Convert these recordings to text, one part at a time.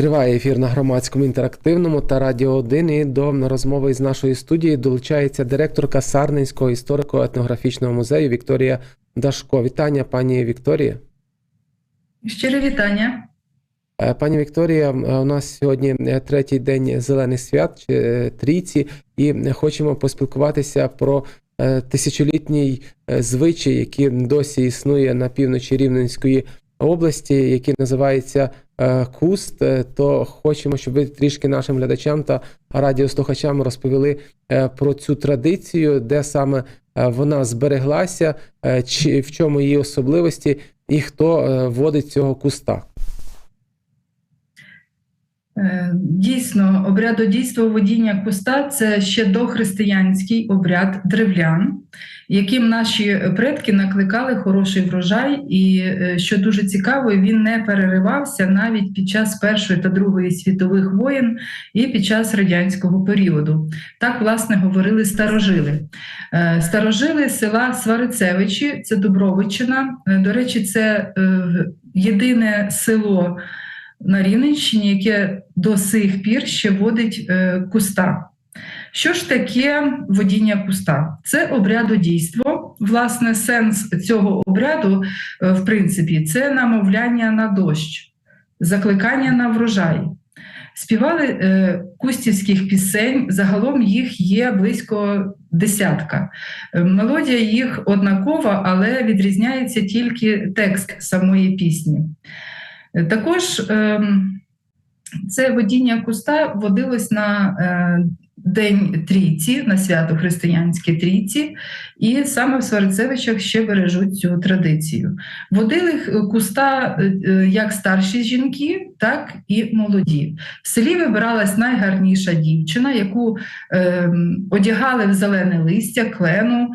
Триває ефір на громадському інтерактивному та Радіо 1 і до розмови з нашої студії долучається директорка Сарненського історико-етнографічного музею Вікторія Дашко. Вітання, пані Вікторія. Щире вітання. Е, Пані Вікторія, у нас сьогодні е, третій день зелених свят чи е, трійці, і хочемо поспілкуватися про тисячолітній звичай, який досі існує на півночі Рівненської області, який називається Куст. Е, То хочемо, щоб ви трішки нашим глядачам та радіослухачам розповіли е, про цю традицію, де саме е, вона збереглася, е, чи в чому її особливості, і хто е, водить цього куста. Е, Дійсно, обрядодійство водіння куста це ще дохристиянський обряд древлян, яким наші предки накликали хороший врожай, і е, що дуже цікаво, він не переривався навіть під час Першої та Другої світових воєн і під час радянського періоду. Так, власне, говорили старожили. Е, Старожили села Сварицевичі, це Дубровичина. До речі, це єдине село на Рівненщині, яке до сих пір ще водить е, куста. Що ж таке водіння куста? Це обрядодійство. Власне, сенс цього обряду, е, в принципі, це намовляння на дощ, закликання на врожай. Співали е, кустівських пісень, загалом їх є близько десятка. Мелодія їх однакова, але відрізняється тільки текст самої пісні. Е, Також ем, це водіння куста водилось на е, День трійці, на свято християнське трійці, і саме в Сварцевичах ще бережуть цю традицію. Водили куста е, е, як старші жінки, так і молоді. В селі вибиралась найгарніша дівчина, яку ем, одягали в зелене листя, клену,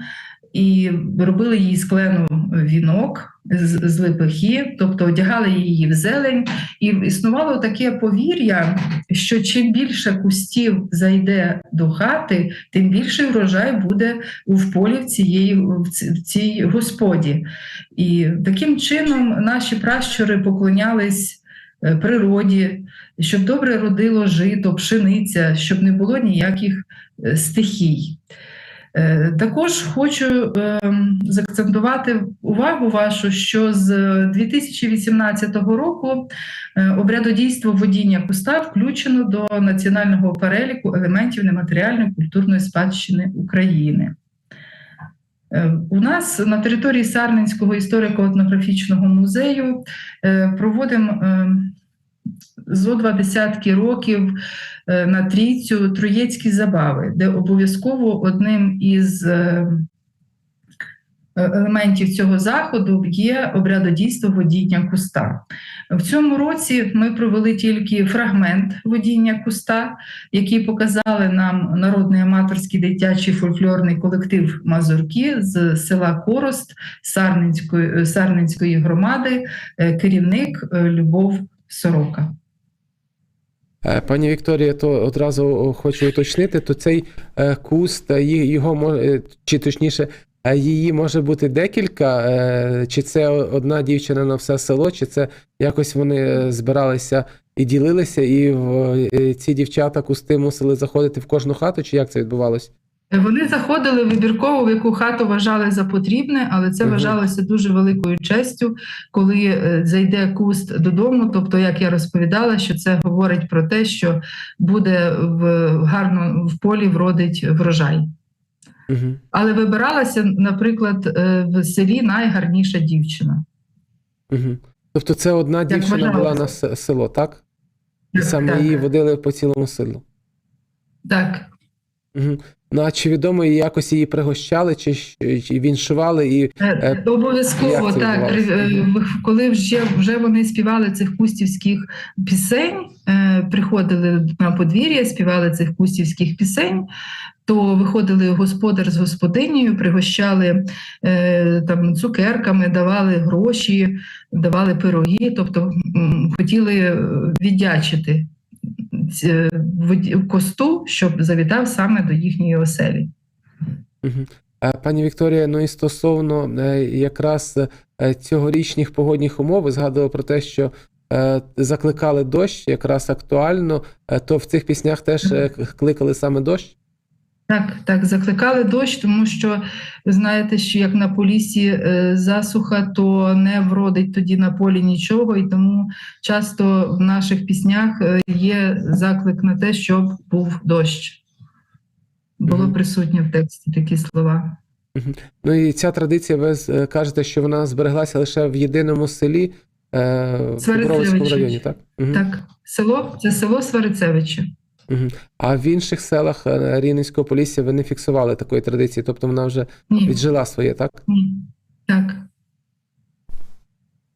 і робили їй з клену вінок з, з липихи, тобто одягали її в зелень. І існувало таке повір'я, що чим більше кустів зайде до хати, тим більший врожай буде в полі в цієї в цій господі. І таким чином наші пращури поклонялись е, природі, щоб добре родило жито, пшениця, щоб не було ніяких е, стихій. Е, Також хочу ем, заакцентувати увагу вашу, що з 2018 року е, обрядодійство водіння куста включено до національного переліку елементів нематеріальної культурної спадщини України. Е, У нас на території Сарненського історико-етнографічного музею проводимо е, зо два десятки років е, на трійцю троєцькі забави, де обов'язково одним із е, е, елементів цього заходу є обрядодійство водіння куста. В цьому році ми провели тільки фрагмент водіння куста, який показали нам народний аматорський дитячий фольклорний колектив Мазурки з села Корост Сарненської, Сарненської громади, керівник Любов Сорока. Е, Пані Вікторія, то одразу хочу уточнити, то цей е, куст, е, його чи точніше, її може бути декілька, чи це одна дівчина на все село, чи це якось вони збиралися і ділилися, і ці дівчата кусти мусили заходити в кожну хату, чи як це відбувалось? Вони заходили вибірково, в яку хату вважали за потрібне, але це вважалося дуже великою честю, коли е, зайде куст додому. Тобто, як я розповідала, що це говорить про те, що буде в гарно в полі вродить врожай. Угу. Але вибиралася, наприклад, е, в селі найгарніша дівчина. Угу. Тобто це одна дівчина була на село, так? І саме так. її водили по цілому селу. Так. Угу. Ну а чи відомо якось її пригощали, чи, чи віншували і Е, Обов'язково так. відбувалося? Е, в- Коли вже, вже вони співали цих кустівських пісень, е, приходили на подвір'я, співали цих кустівських пісень, то виходили господар з господинею, пригощали е, там цукерками, давали гроші, давали пироги, тобто м, хотіли е, віддячити косту, щоб завітав саме до їхньої оселі. Е, Пані Вікторія, ну і стосовно е, якраз е, цьогорічних погодних умов, ви згадували про те, що е, закликали дощ, якраз актуально, е, то в цих піснях теж е, кликали саме дощ. Так, так, закликали дощ, тому що ви знаєте, що як на полісі е, засуха, то не вродить тоді на полі нічого, і тому часто в наших піснях е, є заклик на те, щоб був дощ. Було присутнє в тексті такі слова. Ну і ця традиція, ви е, кажете, що вона збереглася лише в єдиному селі е, в Дубровицькому районі, так? Так, село це село Сварицевичі. А в інших селах е, Рівненського полісся ви не фіксували такої традиції, тобто вона вже Ні. віджила своє, так? Ні. Так.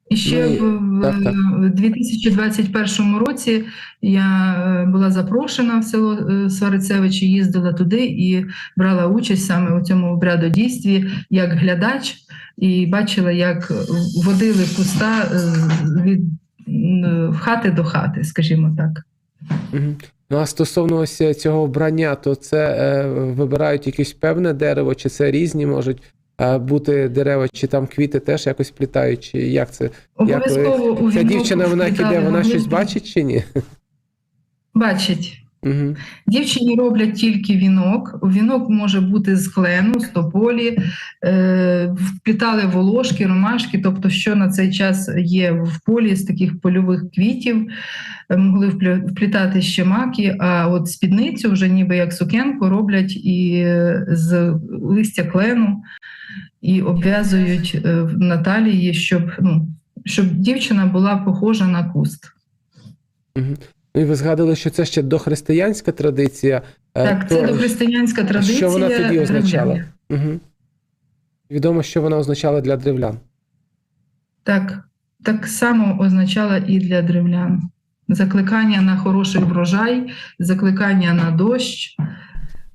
І ще Ну, в, так, так. в 2021 році я е, була запрошена в село е, Сварицевичі, їздила туди і брала участь саме у цьому обрядодійстві як глядач, і бачила, як водили куста від хати до хати, скажімо так. Ну а стосовно ось е, цього вбрання, то це е, вибирають якесь певне дерево, чи це різні можуть е, бути дерева, чи там квіти теж якось плітають, чи як це? Як Обов'язково у Ця дівчина, вона кіде, вплітали вона щось бачить чи ні? Бачить. Угу. Дівчині роблять тільки вінок. Вінок може бути з клену, з тополі, е, вплітали волошки, ромашки, тобто, що на цей час є в полі з таких польових квітів, е, могли вплітати ще маки, а от спідницю вже ніби як сукенку роблять і е, з листя клену і обв'язують е, на талії, щоб, ну, щоб дівчина була похожа на куст. Угу. І ви згадали, що це ще дохристиянська традиція. е, Так, то це дохристиянська традиція. Що вона тоді означала? Угу. Відомо, що вона означала для древлян. Так, так само означала і для древлян. Закликання на хороший врожай, закликання на дощ,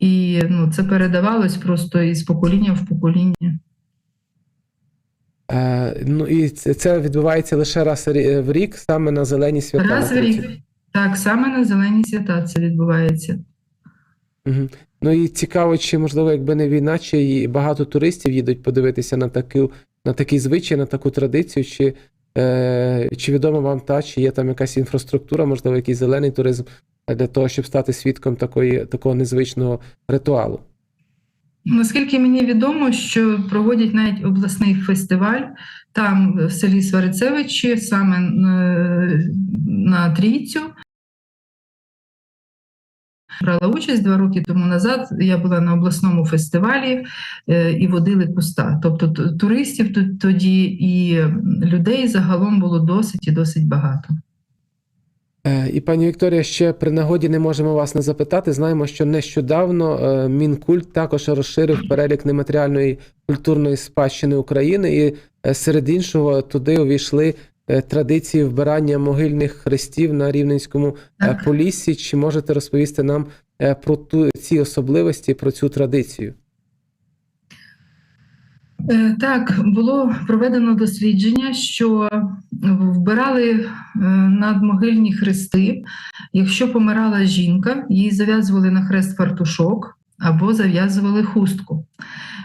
і ну, це передавалось просто із покоління в покоління. Е, ну і це, це відбувається лише раз в рік, саме на зелені свята. Раз в рік. Так, саме на зелені свята це відбувається. Угу. Ну і цікаво, чи можливо, якби не війна, чи і багато туристів їдуть подивитися на таку, на такий звичай, на таку традицію, чи, е, чи відомо вам та, чи є там якась інфраструктура, можливо, якийсь зелений туризм для того, щоб стати свідком такої, такого незвичного ритуалу. Наскільки мені відомо, що проводять навіть обласний фестиваль там в селі Сварицевичі, саме е, на Трійцю. Брала участь два роки тому назад. Я була на обласному фестивалі е, і водили куста. Тобто туристів тоді і людей загалом було досить і досить багато. Е, І пані Вікторія, ще при нагоді не можемо вас не запитати. Знаємо, що нещодавно е, Мінкульт також розширив перелік нематеріальної культурної спадщини України, і серед іншого туди увійшли традиції вбирання могильних хрестів на Рівненському е, Так. поліссі. Чи можете розповісти нам е, про ту ці особливості, про цю традицію? Е, Так, було проведено дослідження, що вбирали е, надмогильні хрести. Якщо помирала жінка, їй зав'язували на хрест фартушок або зав'язували хустку.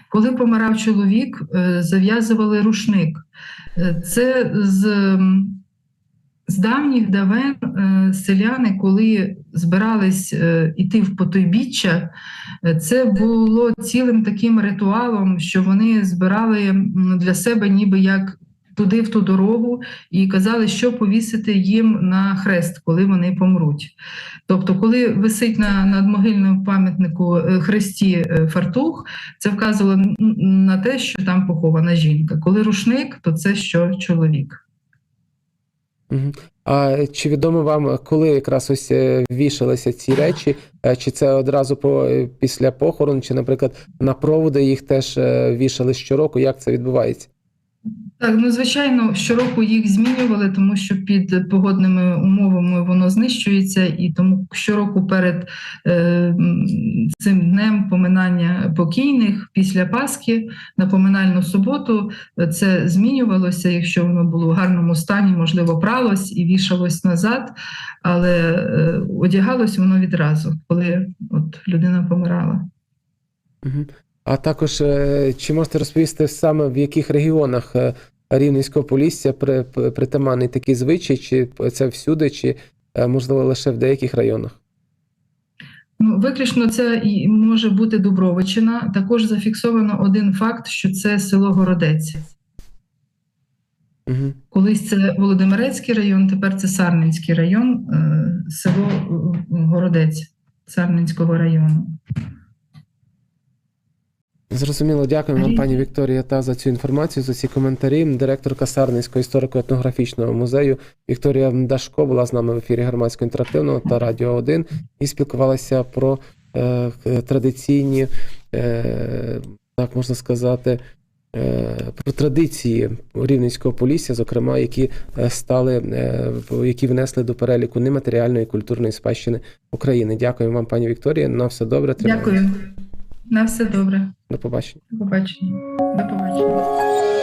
Коли помирав чоловік, е, зав'язували рушник. Е, Це з, з давніх давен е, селяни, коли збирались іти в потойбіччя, це було цілим таким ритуалом, що вони збирали для себе ніби як туди в ту дорогу і казали, що повісити їм на хрест, коли вони помруть. Тобто, коли висить на надмогильному пам'ятнику е, хресті е, фартух, це вказувало на те, що там похована жінка. Коли рушник, то це що чоловік. А чи відомо вам, коли якраз ось е, вішалися ці речі? Чи це одразу по, після похорону, чи, наприклад, на проводи їх теж вішали щороку? Як це відбувається? Так, ну звичайно, щороку їх змінювали, тому що під погодними умовами воно знищується, і тому щороку перед е, цим днем поминання покійних після Пасхи на поминальну суботу е, це змінювалося. Якщо воно було в гарному стані, можливо, пралось і вішалось назад, але е, одягалось воно відразу, коли от людина помирала. А також, е, чи можете розповісти саме в яких регіонах е, Рівненського полісся при, при- притаманний такий звичай, чи це всюди, чи е, можливо лише в деяких районах? Ну, виключно це і може бути Дубровичина. Також зафіксовано один факт, що це село Городець. Угу. Колись це Володимирецький район, тепер це Сарненський район, село Городець Сарненського району. Зрозуміло, дякуємо вам, пані Вікторія, та за цю інформацію, за ці коментарі. Директорка Сарненського історико-етнографічного музею Вікторія Дашко була з нами в ефірі громадського інтерактивного та Радіо 1 і спілкувалася про е, традиційні, е, так можна сказати, е, про традиції Рівненського полісся, зокрема, які е, стали, е, які внесли до переліку нематеріальної культурної спадщини України. Дякуємо вам, пані Вікторія. На все добре. тримайтеся. Дякую. На все добре. До побачення. До побачення. До побачення.